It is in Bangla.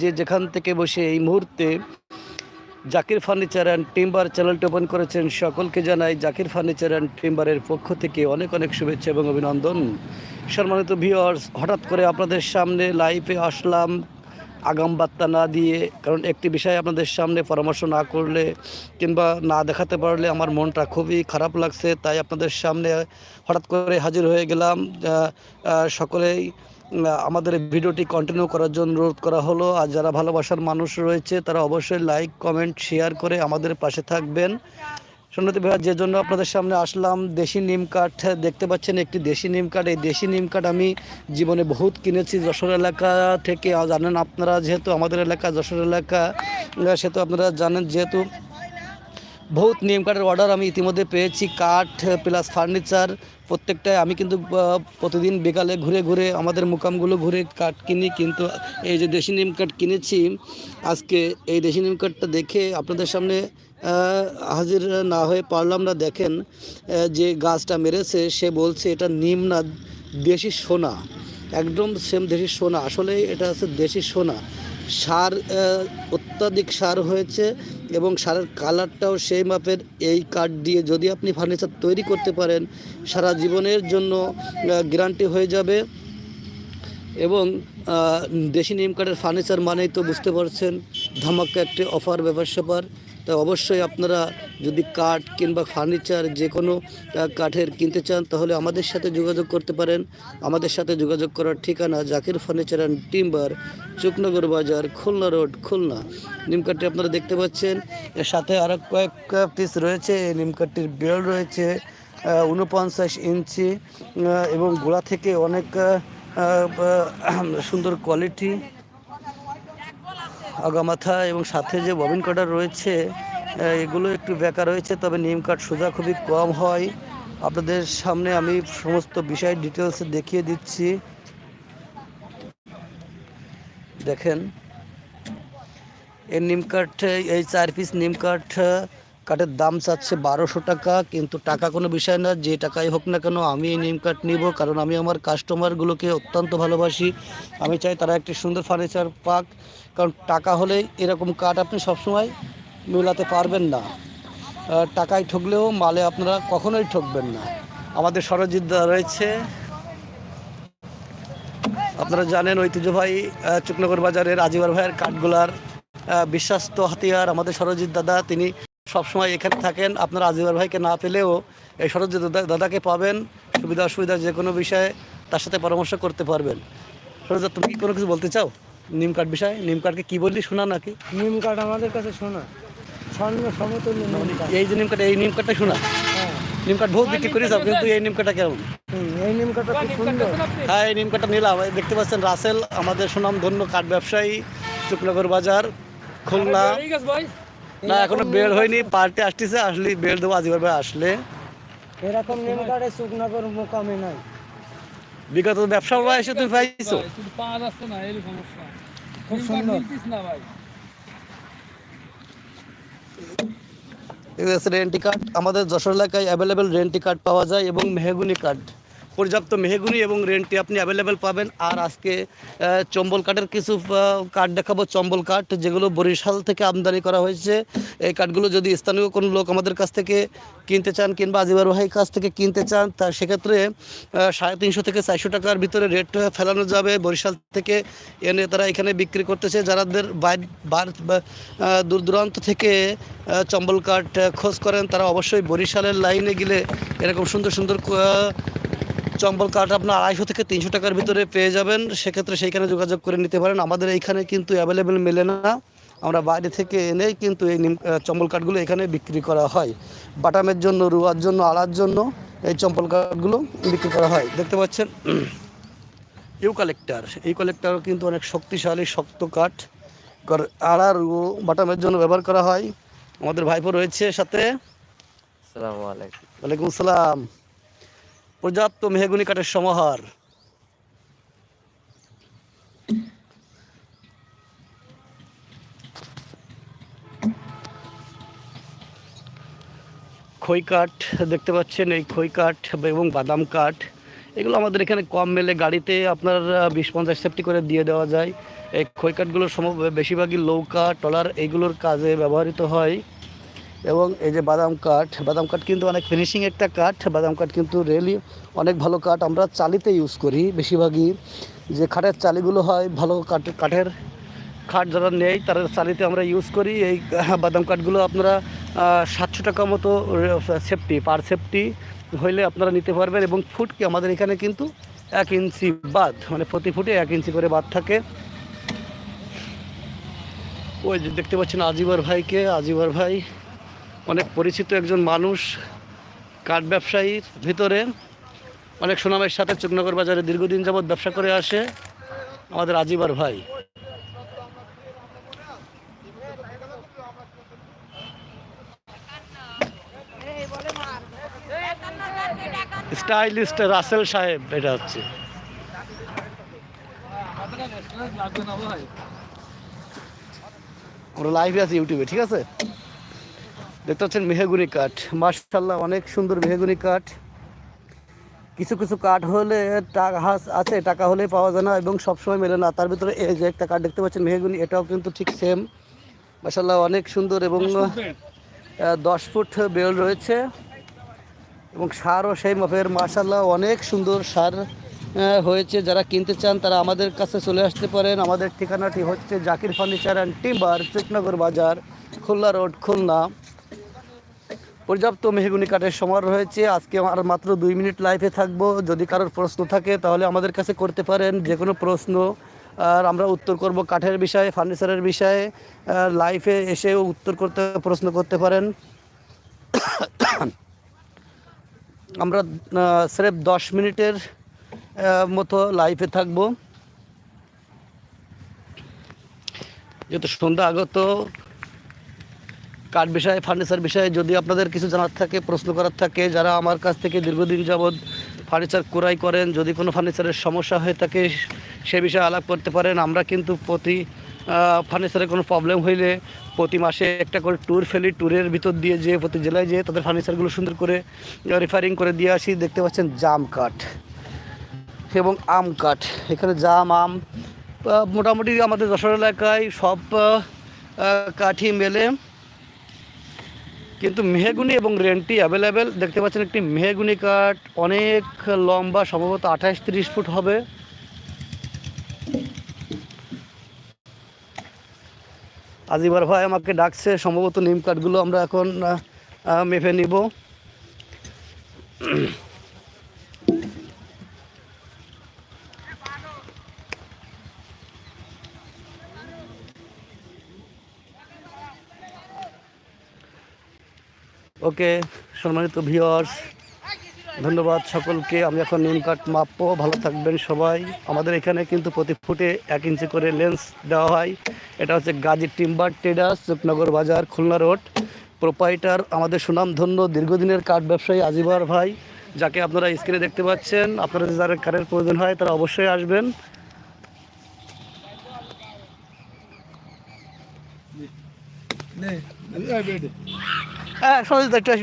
যে যেখান থেকে বসে এই মুহূর্তে জাকির ফার্নিচার অ্যান্ড টিম্বার চ্যানেলটি ওপেন করেছেন, সকলকে জানাই জাকির ফার্নিচার অ্যান্ড টিম্বারের পক্ষ থেকে অনেক অনেক শুভেচ্ছা এবং অভিনন্দন। সম্মানিত ভিউয়ার্স হঠাৎ করে আপনাদের সামনে লাইভে আসলাম। আগাম বার্তা না দিয়ে, কারণ একটি বিষয় আপনাদের সামনে পরামর্শ না করলে কিংবা না দেখাতে পারলে আমার মনটা খুবই খারাপ লাগছে। তাই আপনাদের সামনে হঠাৎ করে হাজির হয়ে গেলাম। সকলেই আমাদের ভিডিওটি কন্টিনিউ করার জন্য অনুরোধ করা হলো। আর যারা ভালোবাসার মানুষ রয়েছে, তারা অবশ্যই লাইক কমেন্ট শেয়ার করে আমাদের পাশে থাকবেন। সুন্নতি ভাইয়া, যে জন্য আপনাদের সামনে আসলাম, দেশি নিম কাঠ, দেখতে পাচ্ছেন একটি দেশি নিম কাঠ। এই দেশি নিম কাঠ আমি জীবনে বহুত কিনেছি যশোর এলাকা থেকে। জানেন আপনারা, যেহেতু আমাদের এলাকা যশোর এলাকা, সেহেতু আপনারা জানেন, যেহেতু বহুত নিয়ম কাঠের অর্ডার আমি ইতিমধ্যে পেয়েছি, কাঠ প্লাস ফার্নিচার প্রত্যেকটাই। আমি কিন্তু প্রতিদিন বিকালে ঘুরে ঘুরে আমাদের মোকামগুলো ঘুরে কাঠ কিনি, কিন্তু এই যে দেশি নিম কাঠ কিনেছি, আজকে এই দেশি নিম কাঠটা দেখে আপনাদের সামনে হাজির না হয়ে পারলাম না। দেখেন যে গাছটা মেরেছে, সে বলছে এটা নিম না, দেশি সোনা। একদম সেম দেশি সোনা। আসলে এটা হচ্ছে দেশি সোনা। সার অত্যাধিক সার হয়েছে এবং সারের কালারটাও সেই মাপের। এই কার্ড দিয়ে যদি আপনি ফার্নিচার তৈরি করতে পারেন, সারা জীবনের জন্য গ্যারান্টি হয়ে যাবে। এবং দেশি নিম কাঠের ফার্নিচার মানেই তো বুঝতে পারছেন, ধামাকা একটি অফার ব্যাপার স্যাপার তাই অবশ্যই আপনারা যদি কাঠ কিংবা ফার্নিচার যে কোনো কাঠের কিনতে চান, তাহলে আমাদের সাথে যোগাযোগ করতে পারেন। আমাদের সাথে যোগাযোগ করার ঠিকানা Zakir furniture and timber Chuknagar বাজার, খুলনা রোড খুলনা। নিম কাঠটি আপনারা দেখতে পাচ্ছেন। এর সাথে আরও কয়েক পিস রয়েছে। এই নিম কাঠটির বেল রয়েছে উনপঞ্চাশ ইঞ্চি এবং গোড়া থেকে অনেক সুন্দর কোয়ালিটি আগামাথা এবং সাথে যে ববিন কাটার রয়েছে এগুলো একটু বেকার রয়েছে, তবে নিম কাঠ সোজা খুবই কম হয়। আপনাদের সামনে আমি সমস্ত বিষয় ডিটেলস দেখিয়ে দিচ্ছি। দেখেন, এই নিম কাঠ, এই চার পিস নিম কাঠ কাঠের দাম চাচ্ছে বারোশো টাকা, কিন্তু টাকা কোনো বিষয় না, যে টাকাই হোক না কেন আমি এই নিম কাঠ নিব, কারণ আমি আমার কাস্টমারগুলোকে অত্যন্ত ভালোবাসি। আমি চাই তারা একটি সুন্দর ফার্নিচার পাক, কারণ টাকা হলে এরকম কাঠ আপনি সবসময় মেলাতে পারবেন না। টাকায় ঠকলেও মালে আপনারা কখনোই ঠকবেন না। আমাদের সরজিৎ রয়েছে। আপনারা জানেন ঐতিহ্যবাহী চুকনগর বাজারের আজিবার ভাইয়ের কাঠগোলার বিশ্বাস্ত হাতিয়ার আমাদের সরজিৎ দাদা, তিনি সবসময় এখানে থাকেন। আপনারা আজিবার ভাইকে না পেলেও এই সরজিৎ দাদা দাদাকে পাবেন। সুবিধা অসুবিধা যে কোনো বিষয়ে তার সাথে পরামর্শ করতে পারবেন। সরজিৎ তুমি কি কোনো কিছু বলতে চাও? নিম কাঠ বিষয়ে? নিম কাঠকে কী বললি শোনা নাকি? নিম কাঠ আমাদের কাছে শোনা। স্বর্ণ সমতুল্য এই যে নিম কাঠ এই নিম কাঠটা শোনা? হ্যাঁ। নিম কাঠ বহুত বিক্রি করে যাও কিন্তু এই নিম কাঠটা কেমন? এই নিম কাঠটা খুব সুন্দর। হ্যাঁ এই নিম কাঠটা নিলাম। দেখতে পাচ্ছেন রাসেল আমাদের সুনাম ধন্য কাঠ ব্যবসায়ী চুকনগর বাজার খুলনা। না এখনও বের হয়নি পার্টি আসতেছে আসলে বের দেবো আজিবার ভাই আসলে। এরকম নিম কাঠে শুকনগর মোকামে নাই। বিগত ব্যবসা ভাই এসে তুমি পাইছো? পা যাচ্ছে না এই সমস্যা। খুব সুন্দর। না ভাই। রেন্টি কার্ড আমাদের যশোর এলাকায় অ্যাভেলেবেল রেন্টি কার্ড পাওয়া যায় এবং মেহগুনি কার্ড পর্যাপ্ত মেহগুনি এবং রেন্টি আপনি অ্যাভেলেবেল পাবেন। আর আজকে চম্বল কাঠের কিছু কাঠ দেখাবো। চম্বল কাঠ যেগুলো বরিশাল থেকে আমদানি করা হয়েছে, এই কাঠগুলো যদি স্থানীয় কোনো লোক আমাদের কাছ থেকে কিনতে চান কিংবা আজিবার ভাইয়ের কাছ থেকে কিনতে চান, তা সেক্ষেত্রে সাড়ে তিনশো থেকে চারশো টাকার ভিতরে রেট ফেলানো যাবে বরিশাল থেকে। এনে তারা এখানে বিক্রি করতেছে। যারাদের বাইর দূর দূরান্ত থেকে চম্বল কাঠ খোঁজ করেন, তারা অবশ্যই বরিশালের লাইনে গেলে এরকম সুন্দর সুন্দর চম্বল কাঠ আপনার আড়াইশো থেকে তিনশো টাকার ভিতরে পেয়ে যাবেন। সেক্ষেত্রে সেইখানে যোগাযোগ করে নিতে পারেন। আমাদের এইখানে কিন্তু অ্যাভেলেবেল মেলে না। আমরা বাইরে থেকে এনেই কিন্তু এই নিম চম্বল কাঠগুলো এখানে বিক্রি করা হয়। বাটামের জন্য রুয়ার জন্য আড়ার জন্য এই চম্পল কাঠগুলো বিক্রি করা হয়। দেখতে পাচ্ছেন? U collector. এই কালেক্টারও কিন্তু অনেক শক্তিশালী শক্ত কাঠ। আড়ার ও বাটামের জন্য ব্যবহার করা হয়। আমাদের ভাইপো রয়েছে সাথে। আসসালামু আলাইকুম। ওয়ালাইকুম আসসালাম পর্যাপ্ত মেহগুনি কাঠের সমাহার। খই কাঠ দেখতে পাচ্ছেন, এই খই কাঠ এবং বাদাম কাঠ। এগুলো আমাদের এখানে কম মেলে গাড়িতে, আপনার বিশ পঞ্চাশ সেফটি করে দিয়ে দেওয়া যায়। এই খই কাঠগুলো সম, বেশিরভাগই লৌকা টলার এইগুলোর কাজে ব্যবহৃত হয়। এবং এই যে বাদাম কাঠ বাদাম কাঠ কিন্তু অনেক ফিনিশিং একটা কাঠ, বাদাম কাঠ কিন্তু রেলি অনেক ভালো কাঠ। আমরা চালিতে ইউজ করি বেশিরভাগই। যে খাটের চালিগুলো হয়, ভালো কাঠ কাঠের খাট যারা নেই তারা চালিতে আমরা ইউজ করি। এই বাদাম কাঠগুলো আপনারা সাতশো টাকা মতো সেফটি পার সেফটি হইলে আপনারা নিতে পারবেন। এবং ফুটকে আমাদের এখানে কিন্তু এক ইঞ্চি বাদ মানে প্রতি ফুটে এক ইঞ্চি করে বাদ থাকে। ওই যে দেখতে পাচ্ছেন আজিবার ভাইকে, আজিবার ভাই। অনেক পরিচিত একজন মানুষ, কাঠ ব্যবসায়ীর ভিতরে। অনেক সুনামের সাথে চুকনগর বাজারে দীর্ঘদিন যাবৎ ব্যবসা করে আসে আমাদের আজিবার ভাই। স্টাইলিস্ট রাসেল সাহেব, এটা হচ্ছে। আমরা লাইভে আছি ইউটিউবে, ঠিক আছে? দেখতে পাচ্ছেন মেহেগুনি কাঠ। মার্শাল্লাহ অনেক সুন্দর মেহেগুনি কাঠ। কিছু কিছু কাঠ হলে টাকা হাস- আছে টাকা হলে পাওয়া যায় না এবং সবসময় মেলে না। তার ভিতরে এই যে একটা কাঠ দেখতে পাচ্ছেন মেহেগুনি এটাও কিন্তু ঠিক সেম মার্শাল্লাহ অনেক সুন্দর এবং দশ ফুট বেল। রয়েছে এবং সারও সেই মাপের। মার্শাল্লাহ অনেক সুন্দর সার হয়েছে। যারা কিনতে চান তারা আমাদের কাছে চলে আসতে পারেন। আমাদের ঠিকানাটি হচ্ছে Zakir furniture and timber Chuknagar Bazar Khulna road Khulna. পর্যাপ্ত মেহগুনি কাঠের সময় রয়েছে। আজকে আর মাত্র দুই মিনিট লাইভে থাকব। যদি কারোর প্রশ্ন থাকে, তাহলে আমাদের কাছে করতে পারেন। যে কোনো প্রশ্ন, আর আমরা উত্তর করব কাঠের বিষয়ে, ফার্নিচারের বিষয়ে। লাইফে এসে উত্তর করতে, প্রশ্ন করতে পারেন। আমরা স্রেফ দশ মিনিটের মতো লাইভে থাকব। যেহেতু সন্ধ্যা আগত কাঠ বিষয়ে ফার্নিচার বিষয়ে যদি আপনাদের কিছু জানার থাকে প্রশ্ন করার থাকে যারা আমার কাছ থেকে দীর্ঘদিন যাবৎ ফার্নিচার ক্রয় করেন যদি কোনো ফার্নিচারের সমস্যা হয়ে থাকে সে বিষয়ে আলাপ করতে পারেন। আমরা কিন্তু প্রতি ফার্নিচারের কোনো প্রবলেম হইলে প্রতি মাসে একটা করে ট্যুর ফেলি। ট্যুরের ভিতর দিয়ে যেয়ে প্রতি জেলায় যেয়ে তাদের ফার্নিচারগুলো সুন্দর করে রিফারিং করে দিয়ে আসি। দেখতে পাচ্ছেন জাম কাঠ এবং আম কাঠ। এখানে জাম আম মোটামুটি আমাদের যশোর এলাকায় সব আহ, মেলে। কিন্তু মেহগুনি এবং রেন্টি অ্যাভেলেবেল দেখতে পাচ্ছেন একটি মেহগুনি কাঠ, অনেক লম্বা, সম্ভবত আঠাশ তিরিশ ফুট হবে। আজিবার ভাই আমাকে ডাকছে, সম্ভবত নিম কাঠগুলো আমরা এখন মেপে নিব। ওকে, সম্মানিত ভিওয়ার্স ধন্যবাদ সকলকে। আমি এখন নিম কাঠ মাপবো। ভালো থাকবেন সবাই। আমাদের এখানে কিন্তু প্রতি ফুটে এক ইঞ্চি করে লেন্স দেওয়া হয়। এটা হচ্ছে গাজী টিম্বার ট্রেডার্স চুকনগর বাজার, খুলনা রোড। প্রোপাইটার আমাদের সুনামধন্য, দীর্ঘদিনের কাঠ ব্যবসায়ী আজিবার ভাই, যাকে আপনারা স্ক্রিনে দেখতে পাচ্ছেন। আপনারা যারা কাঠের প্রয়োজন হয়, তারা অবশ্যই আসবেন। হ্যাঁ সহজ একটু